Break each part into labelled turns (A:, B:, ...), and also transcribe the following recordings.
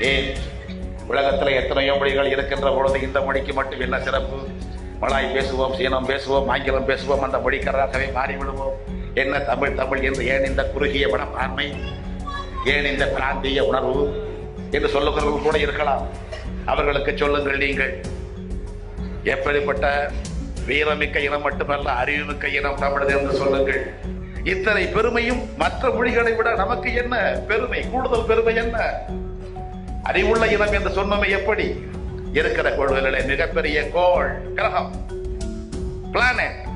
A: ஏன்? உலகத்தில் எத்தனையோ மொழிகள் இருக்கின்ற பொழுது இந்த மொழிக்கு மட்டும் என்ன சிறப்பு? மலாய் பேசுவோம் சீனம் பேசுவோம் ஆங்கிலம் பேசுவோம் அந்த மொழிக்காரராகவே மாறிவிடுவோம். என்ன தமிழ் தமிழ் என்று ஏன் இந்த குறுகிய மனப்பான்மை? ஏன் இந்த பிராந்திய உணர்வு? என்று சொல்லுகிறவர்கள் கூட இருக்கலாம். அவர்களுக்கு சொல்லுங்கள் நீங்கள். எப்படிப்பட்ட வீரமிக்க இனம் மட்டுமல்ல அறிவுமிக்க இனம் தமிழது என்று சொல்லுங்கள். இத்தனை பெருமையும் மற்ற மொழிகளை விட நமக்கு என்ன பெருமை? கூடுதல் பெருமை என்ன? அறிவுள்ள இனம் என்று சொன்னமை எப்படி? இருக்கிற கோள்களிலே மிகப்பெரிய கோள் கிரகம். பிளானட்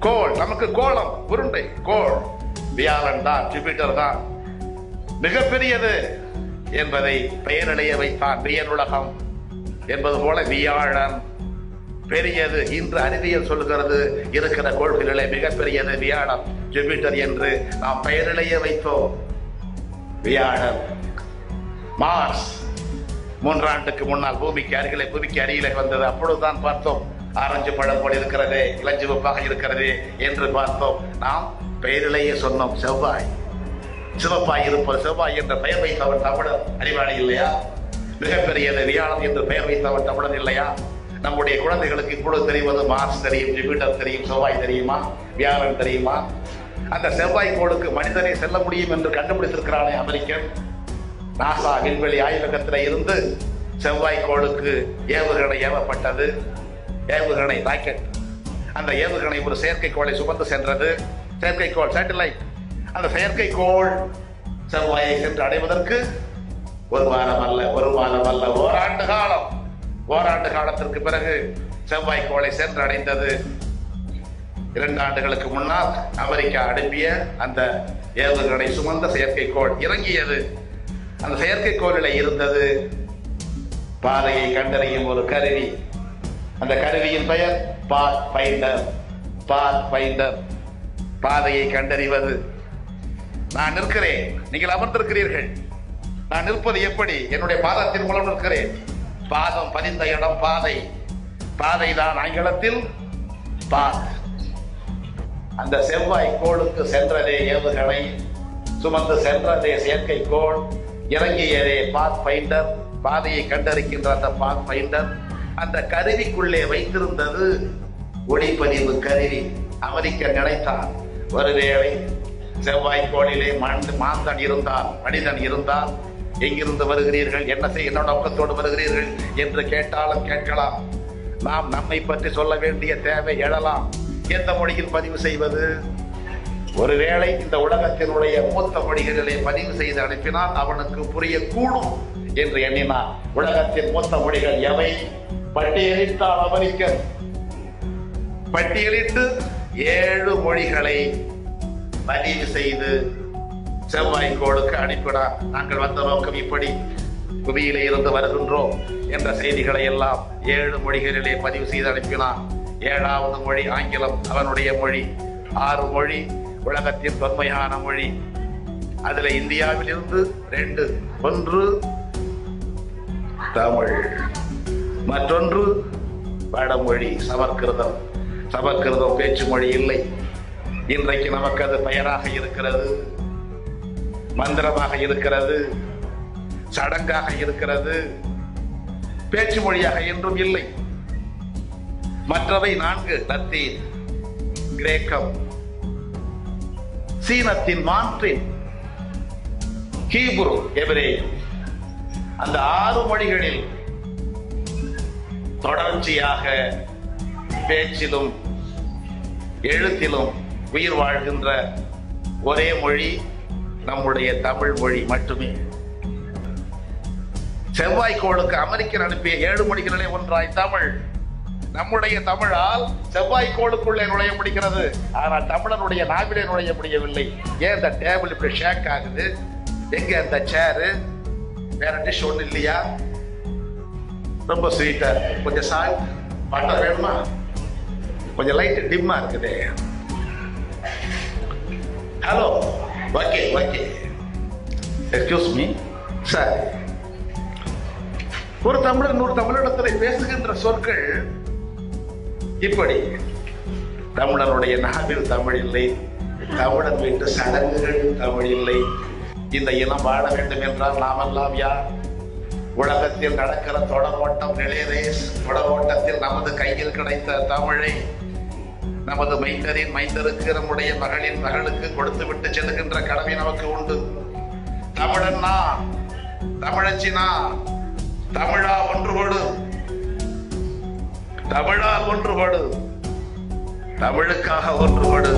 A: கோள் நமக்கு கோளம் உருண்டை கோள். வியாழன் தான் ஜூபிட்டர் தான். மிகப்பெரியது என்பதை பெயரிழைய வைத்தான் வியனுலகம் என்பது போல வியாழன். பெரியது இன்று அறிவியல் சொல்கிறது இருக்கிற கோள்களிலே மிகப்பெரியது வியாழன் ஜூபிட்டர் என்று நாம் பெயரிழைய வைத்தோம். வியாழன். மார்ஸ். மூன்றாண்டுக்கு முன்னால் பூமிக்கு அருகிலே பூமிக்கு அருகிலே வந்தது. அப்பொழுதுதான் பார்த்தோம் ஆரஞ்சு பழம் போல் இருக்கிறது இளஞ்சிவப்பாக இருக்கிறது என்று பார்த்தோம். நாம் பெயரிலேயே சொன்னோம் செவ்வாய். சிவப்பாய் இருப்பது செவ்வாய் என்ற பெயர் வைத்தவன் தமிழர் அறிவாளி இல்லையா? மிகப்பெரியது வியாழன் என்று பெயர் வைத்தவன் தமிழன் இல்லையா? நம்முடைய குழந்தைகளுக்கு இப்பொழுது தெரிவது மார்ஸ் தெரியும் ஜூபிட்டர் தெரியும் செவ்வாய் தெரியுமா? வியாழன் தெரியுமா? அந்த செவ்வாய் கோளுக்கு மனிதனை செல்ல முடியும் என்று கண்டுபிடித்திருக்கிறானே அமெரிக்கன். நாசா விண்வெளி ஆய்வகத்தில் இருந்து செவ்வாய் கோளுக்கு ஏவுகணை ஏவப்பட்டது. ஏவுகணை ராக்கெட். அந்த ஏவுகணை ஒரு செயற்கைக்கோளை சுமந்து சென்றது. செயற்கைக்கோள் சேட்டலைட். அந்த செயற்கைக்கோள் செவ்வாயை சென்று அடைவதற்கு ஒரு வாரம் அல்ல ஒரு மாதம் அல்ல ஓராண்டு காலம். ஓராண்டு காலத்திற்கு பிறகு செவ்வாய் கோளை சென்று அடைந்தது. இரண்டு ஆண்டுகளுக்கு முன்னால் அமெரிக்கா அனுப்பிய அந்த ஏவுகணை சுமந்த செயற்கைக்கோள் இறங்கியது. அந்த செயற்கைக்கோளில் இருந்தது. பாதையை கண்டறியும் ஒரு கருவி. அந்த கருவியின் பெயர் பாத் பைண்டர் பாத் பைண்டர் பாதையை கண்டறிவது. நான் நிற்கிறேன். நீங்கள் அமர்ந்திருக்கிறீர்கள். நான் நிற்பது எப்படி? என்னுடைய பாதத்தின் மூலம் நிற்கிறேன். பாதம் பதிந்த இடம் பாதை. பாதை தான் ஆங்கிலத்தில் பாத். அந்த செவ்வாய் கோளுக்கு சென்றதே ஏவுகணை. சுமந்து சென்றதே செயற்கைக்கோள் இறங்கியதே பாத் ஃபைண்டர் பாதையை கண்டறிக்கின்ற அந்த பாத் ஃபைண்டர் அந்த கருவிக்குள்ளே வைத்திருந்தது ஒளிப்பதிவு கருவி. அமெரிக்க நினைத்தார் ஒருவேளை செவ்வாய்க்கோளிலே மண் மாந்தன் இருந்தால் மனிதன் இருந்தால் எங்கிருந்து வருகிறீர்கள்? என்ன செய்ய என்ன நோக்கத்தோடு வருகிறீர்கள்? என்று கேட்டாலும் கேட்கலாம். நாம் நம்மை பற்றி சொல்ல வேண்டிய தேவை எழலாம். எந்த மொழியில் பதிவு செய்வது? ஒருவேளை இந்த உலகத்தினுடைய மூத்த மொழிகளிலே பதிவு செய்து அனுப்பினால் அவனுக்கு புரியக்கூடும் என்று எண்ணினார் உலகத்தின் மூத்த மொழிகள் எவை? பட்டியலிட்டால் அமெரிக்கன் பட்டியலிட்டு ஏழு மொழிகளை பதிவு செய்து செவ்வாய்க்கோளுக்கு அனுப்பினார். நாங்கள் வந்த நோக்கம் இப்படி. புவியிலே இருந்து வருகின்றோம் என்ற செய்திகளை எல்லாம் ஏழு மொழிகளிலே பதிவு செய்து அனுப்பினார். ஏழாவது மொழி ஆங்கிலம் அவனுடைய மொழி. ஆறு மொழி உலகத்தின் தொன்மையான மொழி. அதுல இந்தியாவில் இருந்து ரெண்டு ஒன்று தமிழ். மற்றொன்று வடமொழி சமஸ்கிருதம் சமஸ்கிருதம் பேச்சு மொழி இல்லை. இன்றைக்கு நமக்கு அது பெயராக இருக்கிறது. மந்திரமாக இருக்கிறது. சடங்காக இருக்கிறது. பேச்சு மொழியாக என்றும் இல்லை. மற்றவை நான்கு லத்தீன் கிரேக்கம். சீனத்தின் மான்ட்ரின் ஹீப்ரு எபிரேயம் அந்த ஆறு மொழிகளில் தொடர்ச்சியாக பேச்சிலும் எழுத்திலும் உயிர் வாழ்கின்ற ஒரே மொழி நம்முடைய தமிழ் மொழி மட்டுமே. செவ்வாய்க்கோளுக்கு அமெரிக்கன் அனுப்பிய ஏழு மொழிகளிலே ஒன்றாய் தமிழ். நம்முடைய தமிழால் செவ்வாய் கோளுக்குள்ளே நுழைய முடிகிறது. ஆனால் தமிழனுடைய நாவிலே நுழைய முடியவில்லை. ஏன் இந்த டேபிள் இப்படி ஷேக் ஆகுது? எங்க இந்த சேரு வேற டிஷ் ஒண்ணு இல்லையா? ரொம்ப ஸ்வீட்டா கொஞ்சம் சால்ட் பட்டர் வேணுமா? கொஞ்சம் லைட் டிம்மா இருக்குது. Hello okay okay excuse me sir ஒரு தமிழர் இன்னொரு தமிழிடத்தில் பேசுகின்ற சொற்கள் இப்படி தமிழனுடைய நாவில் தமிழ் இல்லை தமிழன் வீட்டு சடங்குகள் தமிழ் இல்லை. இந்த இனம் வாழ வேண்டும் என்றால் நாமெல்லாம் யார்? உலகத்தில் நடக்கிற தொடரோட்டம் ரிலே ரேஸ் தொடரோட்டத்தில் நமது கையில் கிடைத்த தமிழை நமது மைந்தரின் மைந்தருக்கு நம்முடைய மகளின் மகளுக்கு கொடுத்து விட்டு செல்கின்ற கடமை நமக்கு உண்டு. தமிழன்னா தமிழச்சினா தமிழா ஒன்றுபடு தமிழால் ஒன்றுபடு. தமிழுக்காக ஒன்றுபடு.